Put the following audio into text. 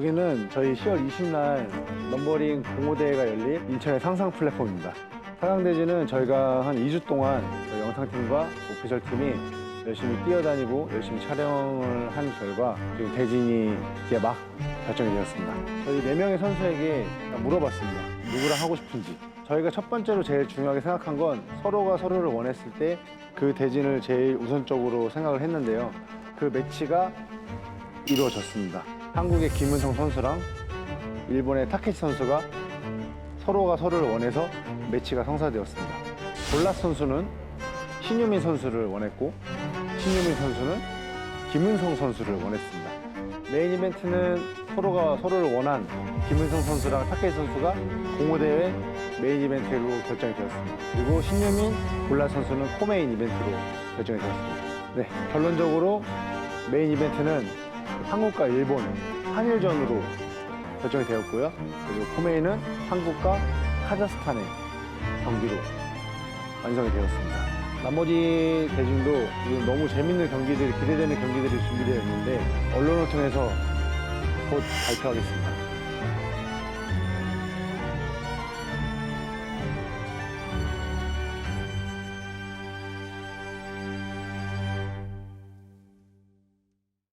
여기는 저희 10월 20날 넘버링 공모대회가 열린 인천의 상상 플랫폼입니다. 사강대지는 저희가 한 2주 동안 저희 영상팀과 오피셜 팀이 열심히 뛰어다니고 열심히 촬영을 한 결과 지금 대진이 이제 막 결정이 되었습니다. 저희 4명의 선수에게 물어봤습니다. 누구랑 하고 싶은지. 저희가 첫 번째로 제일 중요하게 생각한 건 서로가 서로를 원했을 때 그 대진을 제일 우선적으로 생각을 했는데요. 그 매치가 이루어졌습니다. 한국의 김은성 선수랑 일본의 타케시 선수가 서로가 서로를 원해서 매치가 성사되었습니다. 볼라 선수는 신유민 선수를 원했고 신유민 선수는 김은성 선수를 원했습니다. 메인 이벤트는 서로가 서로를 원한 김은성 선수랑 타케시 선수가 공호대회 메인 이벤트로 결정이 되었습니다. 그리고 신유민, 볼라 선수는 코메인 이벤트로 결정이 되었습니다. 네, 결론적으로 메인 이벤트는 한국과 일본 한일전으로 결정이 되었고요. 그리고 코메인은 한국과 카자흐스탄의 경기로 완성이 되었습니다. 나머지 대진도 지금 너무 재밌는 경기들이 기대되는 경기들이 준비되어 있는데 언론을 통해서 곧 발표하겠습니다.